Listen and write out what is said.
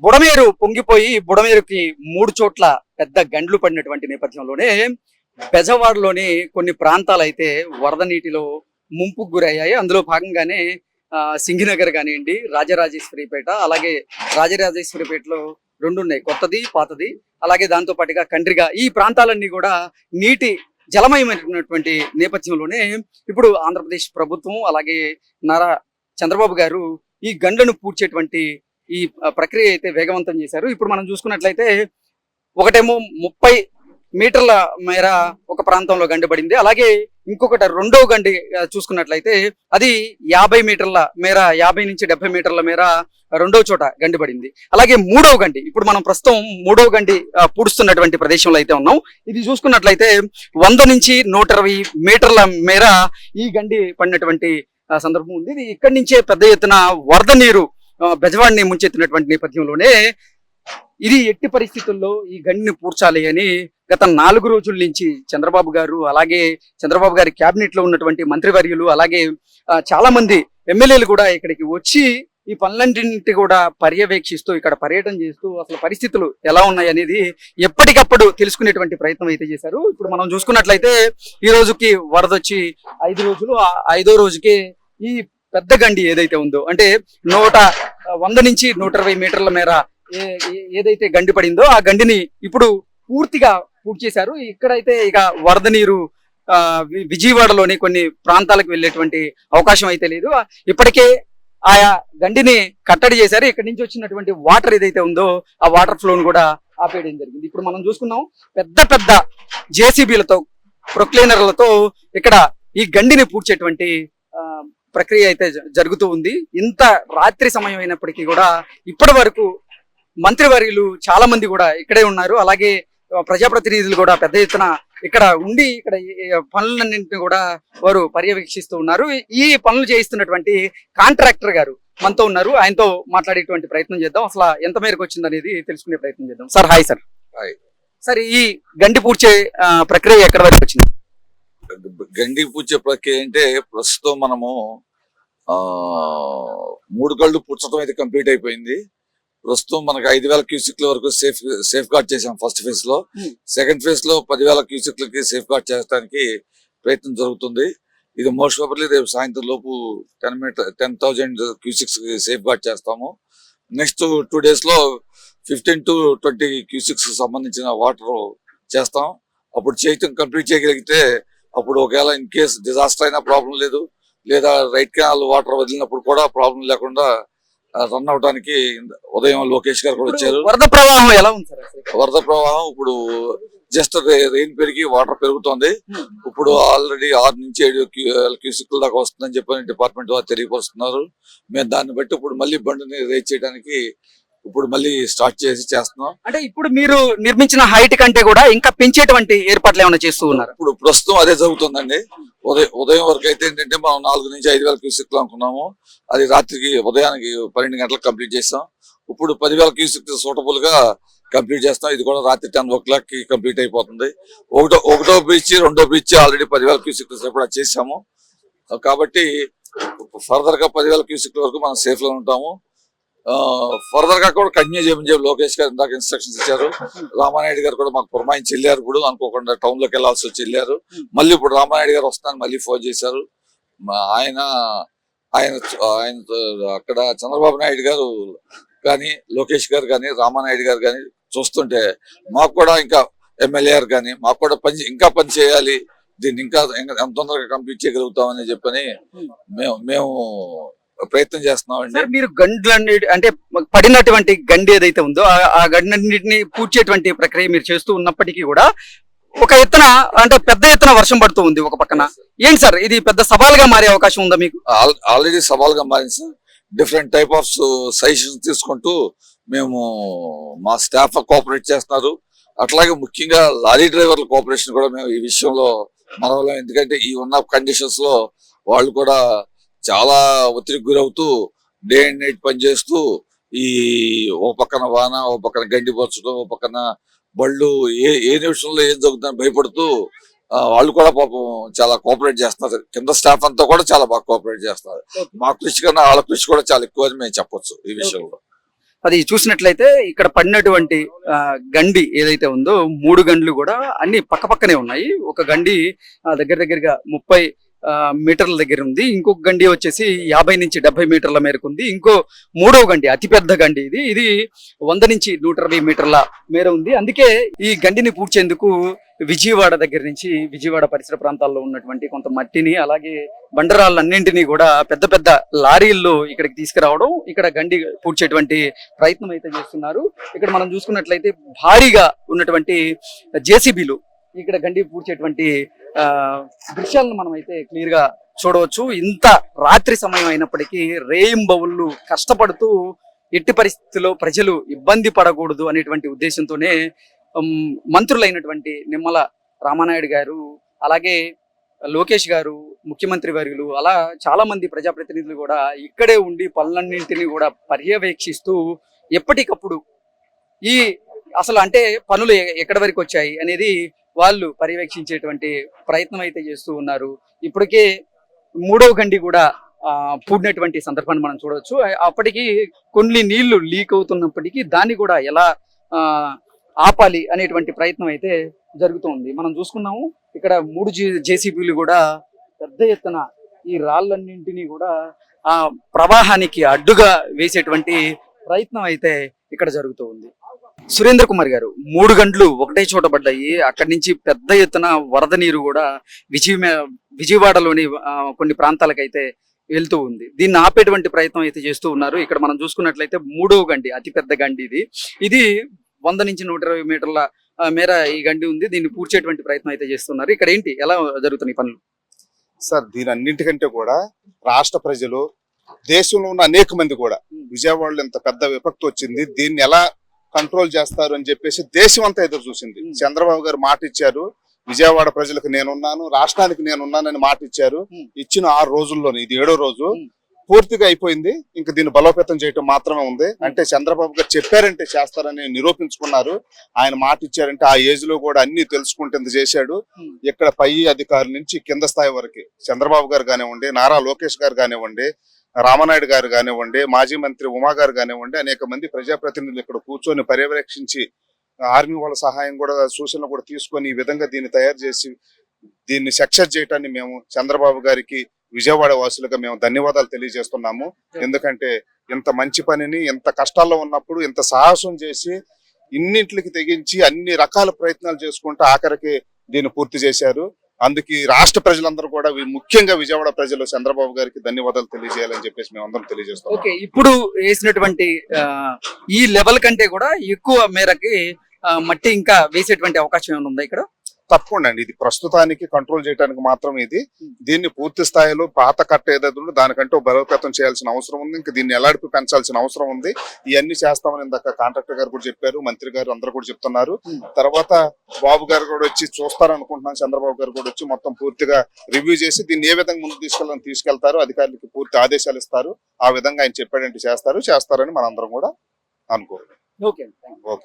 బుడమేరు పొంగిపోయి బుడమేరుకి మూడు చోట్ల పెద్ద గండ్లు పడినటువంటి నేపథ్యంలోనే బెజవాడలోని కొన్ని ప్రాంతాలు అయితే వరద నీటిలో ముంపుకు గురయ్యాయి. అందులో భాగంగానే సింగినగర్ కానివ్వండి రాజరాజేశ్వరిపేట అలాగే రాజరాజేశ్వరిపేటలో రెండు ఉన్నాయి కొత్తది పాతది. అలాగే దాంతో పాటుగా కండ్రిగా. ఈ ప్రాంతాలన్నీ కూడా నీటి జలమయమైనటువంటి నేపథ్యంలోనే ఇప్పుడు ఆంధ్రప్రదేశ్ ప్రభుత్వం అలాగే నారా చంద్రబాబు గారు ఈ గండ్లను పూడ్చేటువంటి ఈ ప్రక్రియ అయితే వేగవంతం చేశారు. ఇప్పుడు మనం చూసుకున్నట్లయితే ఒకటేమో ముప్పై మీటర్ల మేర ఒక ప్రాంతంలో గండి పడింది. అలాగే ఇంకొకటి రెండో గండి చూసుకున్నట్లయితే అది యాభై మీటర్ల మేర యాభై నుంచి డెబ్బై మీటర్ల మేర రెండో చోట గండి పడింది. అలాగే మూడవ గండి ఇప్పుడు మనం ప్రస్తుతం మూడవ గండి పూడుస్తున్నటువంటి ప్రదేశంలో అయితే ఉన్నాం. ఇది చూసుకున్నట్లయితే వంద నుంచి నూట ఇరవై మీటర్ల మేర ఈ గండి పడినటువంటి సందర్భం ఉంది. ఇది ఇక్కడి నుంచే పెద్ద ఎత్తున వరద నీరు బెజవాడిని ముంచెత్తినటువంటి నేపథ్యంలోనే ఇది ఎట్టి పరిస్థితుల్లో ఈ గండిని పూడ్చాలి అని గత నాలుగు రోజుల నుంచి చంద్రబాబు గారు అలాగే చంద్రబాబు గారి క్యాబినెట్లో లో ఉన్నటువంటి మంత్రివర్యులు అలాగే చాలా మంది ఎమ్మెల్యేలు కూడా ఇక్కడికి వచ్చి ఈ పనులన్నింటి కూడా పర్యవేక్షిస్తూ ఇక్కడ పర్యటన చేస్తూ అసలు పరిస్థితులు ఎలా ఉన్నాయి అనేది ఎప్పటికప్పుడు తెలుసుకునేటువంటి ప్రయత్నం అయితే చేశారు. ఇప్పుడు మనం చూసుకున్నట్లయితే ఈ రోజుకి వరద వచ్చి ఐదు రోజులు ఐదో రోజుకి ఈ పెద్ద గండి ఏదైతే ఉందో అంటే నూట వంద నుంచి నూట ఇరవై మీటర్ల మేర ఏ- ఏదైతే గండి పడిందో ఆ గండిని ఇప్పుడు పూర్తిగా పూర్తి చేశారు. ఇక్కడైతే ఇక వరద నీరు ఆ, వి- విజయవాడలోని కొన్ని ప్రాంతాలకు వెళ్ళేటువంటి అవకాశం అయితే లేదు. ఇప్పటికే ఆయా గండిని కట్టడి చేశారు. ఇక్కడి నుంచి వచ్చినటువంటి వాటర్ ఏదైతే ఉందో ఆ వాటర్ ఫ్లోను కూడా ఆపేయడం జరిగింది. ఇప్పుడు మనం చూసుకున్నాం పెద్ద పెద్ద జేసీబీలతో ప్రొక్లీనర్లతో ఇక్కడ ఈ గండిని పూడ్చేటువంటి ఆ, ప్రక్రియ అయితే జరుగుతూ ఉంది. ఇంత రాత్రి సమయం అయినప్పటికీ కూడా ఇప్పటి వరకు మంత్రివర్యులు చాలా మంది కూడా ఇక్కడే ఉన్నారు. అలాగే ప్రజాప్రతినిధులు కూడా పెద్ద ఎత్తున ఇక్కడ ఉండి ఇక్కడ పనులన్నింటినీ కూడా వారు పర్యవేక్షిస్తూ ఉన్నారు. ఈ పనులు చేయిస్తున్నటువంటి కాంట్రాక్టర్ గారు మనతో ఉన్నారు. ఆయనతో మాట్లాడేటువంటి ప్రయత్నం చేద్దాం. అసలు ఎంత మేరకు వచ్చింది అనేది తెలుసుకునే ప్రయత్నం చేద్దాం. Sir hi sir. Hi. Sir ఈ గండి పూడ్చే ప్రక్రియ ఎక్కడి వరకు వచ్చింది? గండి పూచే ప్రక్రియ అంటే ప్రస్తుతం మనము ఆ మూడు కళ్ళు పుచ్చటం అయితే కంప్లీట్ అయిపోయింది. ప్రస్తుతం మనకు ఐదు వేల క్యూసిక్ల వరకు సేఫ్ సేఫ్ గార్డ్ చేసాం ఫస్ట్ ఫేజ్లో. Hmm. సెకండ్ ఫేజ్లో పదివేల క్యూసిక్లకి సేఫ్ గార్డ్ చేయడానికి ప్రయత్నం జరుగుతుంది. ఇది మోస్ట్ ప్రాబబ్లీ రేపు సాయంత్రం లోపు ten metre ten thousand cusecs safeguard చేస్తాము. నెక్స్ట్ టూ డేస్లో ఫిఫ్టీన్ టు ట్వంటీ క్యూసిక్స్ సంబంధించిన వాటర్ చేస్తాం. అప్పుడు చేయటం కంప్లీట్ చేయగలిగితే అప్పుడు ఒకవేళ ఇన్ కేస్ డిజాస్టర్ అయినా ప్రాబ్లం లేదు లేదా రైట్ కెనాల్ వాటర్ వదిలినప్పుడు కూడా ప్రాబ్లం లేకుండా రన్ అవడానికి ఉదయం లోకేష్ గారు కూడా వచ్చారు వరద ప్రవాహం ఎలా ఉంది సార్? వరద ప్రవాహం ఇప్పుడు జస్ట్ రెయిన్ పెరిగి వాటర్ పెరుగుతోంది Hmm. ఇప్పుడు ఆల్రెడీ ఆరు నుంచి ఏడు క్యూసిక్ల దాకా వస్తుందని చెప్పని డిపార్ట్మెంట్ వారు తెలియపరుస్తున్నారు మేము దాన్ని బట్టి ఇప్పుడు మళ్ళీ బండిని రేజ్ చేయడానికి ఇప్పుడు మళ్ళీ స్టార్ట్ చేసి చేస్తున్నాం. అంటే ఇప్పుడు మీరు నిర్మించిన హైట్ కంటే కూడా ఇంకా పెంచేటువంటి ఏర్పాట్లు ఏమైనా చేస్తూ ఉన్నారు? ఇప్పుడు ప్రస్తుతం అదే జరుగుతుందండి. ఉదయం ఉదయం వరకు అయితే ఏంటంటే మనం నాలుగు నుంచి ఐదు వేల క్యూసిక్లు అనుకున్నాము. అది రాత్రికి ఉదయానికి పన్నెండు గంటలకు కంప్లీట్ చేస్తాం ఇప్పుడు పదివేల క్యూసిక్ సూటబుల్గా కంప్లీట్ చేస్తాం. ఇది కూడా రాత్రి టెన్ ఓ క్లాక్కి కంప్లీట్ అయిపోతుంది. ఒకటో ఒకటో బ్రిడ్జ్ రెండో బ్రిడ్జ్ ఆల్రెడీ పదివేల క్యూసిక్ కూడా చేసాము కాబట్టి ఫర్దర్గా పదివేల క్యూసిక్ వరకు మనం సేఫ్లో ఉంటాము. ఫర్దర్గా కూడా కంటిన్యూ చేయమని చెప్పి లోకేష్ గారు ఇందాక ఇన్స్ట్రక్షన్స్ ఇచ్చారు. రామానాయుడు గారు కూడా మాకు పురమాయించి వెళ్ళారు ఇప్పుడు. అనుకోకుండా టౌన్లోకి వెళ్ళాల్సి వచ్చి వెళ్ళారు. మళ్ళీ ఇప్పుడు రామానాయుడు గారు వస్తానని మళ్ళీ ఫోన్ చేశారు. ఆయన ఆయన ఆయన అక్కడ చంద్రబాబు నాయుడు గారు కానీ లోకేష్ గారు కానీ రామానాయుడు గారు కానీ చూస్తుంటే మాకు కూడా ఇంకా ఎమ్మెల్యే గారు కానీ మాకు కూడా పని ఇంకా పని చేయాలి. దీన్ని ఇంకా ఇంకా ఎంత తొందరగా కంప్లీట్ చేయగలుగుతామని చెప్పని మేము మేము ప్రయత్నం చేస్తున్నామండి. సార్ మీరు గండ్లన్ని అంటే పడినటువంటి గండి ఏదైతే ఉందో ఆ- గండిన్నిటిని పూడ్చేటువంటి ప్రక్రియ మీరు చేస్తూ ఉన్నప్పటికీ కూడా ఒక ఎత్తున అంటే పెద్ద ఎత్తున వర్షం పడుతూ ఉంది ఒక పక్కన. ఏంటి సార్ ఇది పెద్ద సవాల్గా మారే అవకాశం ఉందా మీకు? ఆల్- ఆల్రెడీ సవాల్గా మారింది sir different type of suggestions తీసుకుంటూ మేము మా స్టాఫ్ కోఆపరేట్ చేస్తున్నారు. అట్లాగే ముఖ్యంగా లారీ డ్రైవర్ల కోఆపరేషన్ కూడా మేము ఈ విషయంలో మనవలం ఎందుకంటే ఈ ఉన్న కండిషన్స్లో వాళ్ళు కూడా చాలా ఒత్తిడికి గురవుతూ డే అండ్ నైట్ పనిచేస్తూ ఈ ఓ పక్కన వాన ఓ పక్కన గండి పరచడం ఓ పక్కన బళ్ళు ఏ ఏ నిమిషంలో ఏం జరుగుతుందని భయపడుతూ వాళ్ళు కూడా పాపం చాలా కోఆపరేట్ చేస్తున్నారు. కింద స్టాఫ్ అంతా కూడా చాలా బాగా కోఆపరేట్ చేస్తున్నారు. మా కృషి కన్నా వాళ్ళ కృషి కూడా చాలా ఎక్కువ అని మేము చెప్పొచ్చు ఈ విషయంలో. అది చూసినట్లయితే ఇక్కడ పడినటువంటి గండి ఏదైతే ఉందో మూడు గండ్లు కూడా అన్ని పక్క పక్కనే ఉన్నాయి. ఒక గండి దగ్గర దగ్గరగా ముప్పై మీటర్ల దగ్గర ఉంది. ఇంకొక గండి వచ్చేసి యాభై నుంచి డెబ్బై మీటర్ల మేరకు ఉంది. ఇంకో మూడవ గండి అతిపెద్ద గండి ఇది. ఇది వంద నుంచి నూట ఇరవై మీటర్ల మేర ఉంది. అందుకే ఈ గండిని పూడ్చేందుకు విజయవాడ దగ్గర నుంచి విజయవాడ పరిసర ప్రాంతాల్లో ఉన్నటువంటి కొంత మట్టిని అలాగే బండరాళ్ళన్నింటినీ కూడా పెద్ద పెద్ద లారీల్లో ఇక్కడికి తీసుకురావడం ఇక్కడ గండి పూడ్చేటువంటి ప్రయత్నం అయితే చేస్తున్నారు. ఇక్కడ మనం చూసుకున్నట్లయితే భారీగా ఉన్నటువంటి జేసీబీలు ఇక్కడ గండి పూడ్చేటువంటి ఆ, దృశ్యాలను మనం అయితే క్లియర్గా చూడవచ్చు. ఇంత రాత్రి సమయం అయినప్పటికీ రేయింబవుళ్ళు కష్టపడుతూ ఎట్టి పరిస్థితుల్లో ప్రజలు ఇబ్బంది పడకూడదు అనేటువంటి ఉద్దేశంతోనే మంత్రులైనటువంటి నిమ్మల రామానాయుడు గారు అలాగే లోకేష్ గారు ముఖ్యమంత్రి వర్యులు అలా చాలా మంది ప్రజాప్రతినిధులు కూడా ఇక్కడే ఉండి పనులన్నింటినీ కూడా పర్యవేక్షిస్తూ ఎప్పటికప్పుడు ఈ అసలు అంటే పనులు ఎక్కడి వరకు వచ్చాయి అనేది వాళ్ళు పర్యవేక్షించేటువంటి ప్రయత్నం అయితే చేస్తూ ఉన్నారు. ఇప్పటికే మూడవ గండి కూడా పూడినటువంటి సందర్భాన్ని మనం చూడవచ్చు. అప్పటికి కొన్ని నీళ్ళు లీక్ అవుతున్నప్పటికీ దాన్ని కూడా ఎలా ఆ, ఆపాలి అనేటువంటి ప్రయత్నం అయితే జరుగుతుంది మనం చూసుకున్నాము ఇక్కడ మూడు జేసీబీలు కూడా పెద్ద ఎత్తున ఈ రాళ్ళన్నింటినీ కూడా ఆ ప్రవాహానికి అడ్డుగా వేసేటువంటి ప్రయత్నం అయితే ఇక్కడ జరుగుతూ ఉంది. సురేంద్ర కుమార్ గారు మూడు గంటలు ఒకటే చోట పడ్డాయి. అక్కడి నుంచి పెద్ద ఎత్తున వరద నీరు కూడా విజయ విజయవాడలోని కొన్ని ప్రాంతాలకైతే వెళ్తూ ఉంది. దీన్ని ఆపేటువంటి ప్రయత్నం అయితే చేస్తూ ఉన్నారు. ఇక్కడ మనం చూసుకున్నట్లయితే మూడవ గండి అతిపెద్ద గండి ఇది. ఇది వంద నుంచి నూట ఇరవై మీటర్ల మేర ఈ గండి ఉంది. దీన్ని పూడ్చేటువంటి ప్రయత్నం అయితే చేస్తున్నారు. ఇక్కడ ఏంటి? ఎలా జరుగుతున్నాయి పనులు? సార్ దీని అన్నింటికంటే కూడా రాష్ట్ర ప్రజలు దేశంలో ఉన్న అనేక మంది కూడా విజయవాడలో ఇంత పెద్ద విపత్తు వచ్చింది. దీన్ని ఎలా కంట్రోల్ చేస్తారు అని చెప్పేసి దేశం అంతా ఎదురు చూసింది. చంద్రబాబు గారు మాట ఇచ్చారు విజయవాడ ప్రజలకు నేనున్నాను రాష్ట్రానికి నేనున్నానని మాట ఇచ్చారు. ఇచ్చిన ఆరు రోజుల్లోనే ఇది ఏడో రోజు. పూర్తిగా అయిపోయింది ఇంకా దీన్ని బలోపేతం చేయటం మాత్రమే ఉంది అంటే చంద్రబాబు గారు చెప్పారంటే చేస్తారని నిరూపించుకున్నారు ఆయన మాట ఇచ్చారంటే ఆ ఏజ్లో కూడా అన్ని తెలుసుకుంటే ఇంత చేశాడు. ఇక్కడ పై అధికారుల నుంచి కింద స్థాయి వరకు చంద్రబాబు గారు కానివ్వండి నారా లోకేష్ గారు కానివ్వండి రామనాయుడు గారు కానివ్వండి మాజీ మంత్రి ఉమా గారు కానివ్వండి అనేక మంది ప్రజాప్రతినిధులు ఇక్కడ కూర్చొని పర్యవేక్షించి ఆర్మీ వాళ్ళ సహాయం కూడా సూచనలు కూడా తీసుకొని ఈ విధంగా దీన్ని తయారు చేసి దీన్ని సక్సెస్ చేయటాన్ని మేము చంద్రబాబు గారికి విజయవాడ వాసులుగా మేము ధన్యవాదాలు తెలియజేస్తున్నాము. ఎందుకంటే ఇంత మంచి పనిని ఇంత కష్టాల్లో ఉన్నప్పుడు ఇంత సాహసం చేసి ఇన్నింటికి తెగించి అన్ని రకాల ప్రయత్నాలు చేసుకుంటూ ఆఖరికి దీన్ని పూర్తి చేశారు. అందుకే రాష్ట్ర ప్రజలందరూ కూడా ముఖ్యంగా విజయవాడ ప్రజలు చంద్రబాబు గారికి ధన్యవాదాలు తెలియజేయాలని చెప్పేసి మేము అందరం తెలియజేస్తాం ఓకే ఇప్పుడు వేసినటువంటి ఆ, ఈ లెవెల్ కంటే కూడా ఎక్కువ మేరకి ఆ, మట్టి ఇంకా వేసేటువంటి అవకాశం ఏమైనా ఉందా ఇక్కడ? తప్పకుండా అండి ఇది ప్రస్తుతానికి కంట్రోల్ చేయడానికి మాత్రం ఇది. దీన్ని పూర్తి స్థాయిలో పాత కట్ట ఏదైతే దానికంటే బలోపేతం చేయాల్సిన అవసరం ఉంది. ఇంకా దీన్ని ఎలాడిపి పెంచాల్సిన అవసరం ఉంది. ఇవన్నీ చేస్తామని ఇందాక కాంట్రాక్టర్ గారు కూడా చెప్పారు మంత్రి గారు అందరూ కూడా చెప్తున్నారు. తర్వాత బాబు గారు కూడా వచ్చి చూస్తారనుకుంటున్నాను చంద్రబాబు గారు కూడా వచ్చి మొత్తం పూర్తిగా రివ్యూ చేసి దీన్ని ఏ విధంగా ముందుకు తీసుకెళ్ళాలని తీసుకెళ్తారు అధికారులకి పూర్తి ఆదేశాలు ఇస్తారు. ఆ విధంగా ఆయన చెప్పాడంటే చేస్తారు. చేస్తారని మనందరం కూడా అనుకోరు ఓకే ఓకే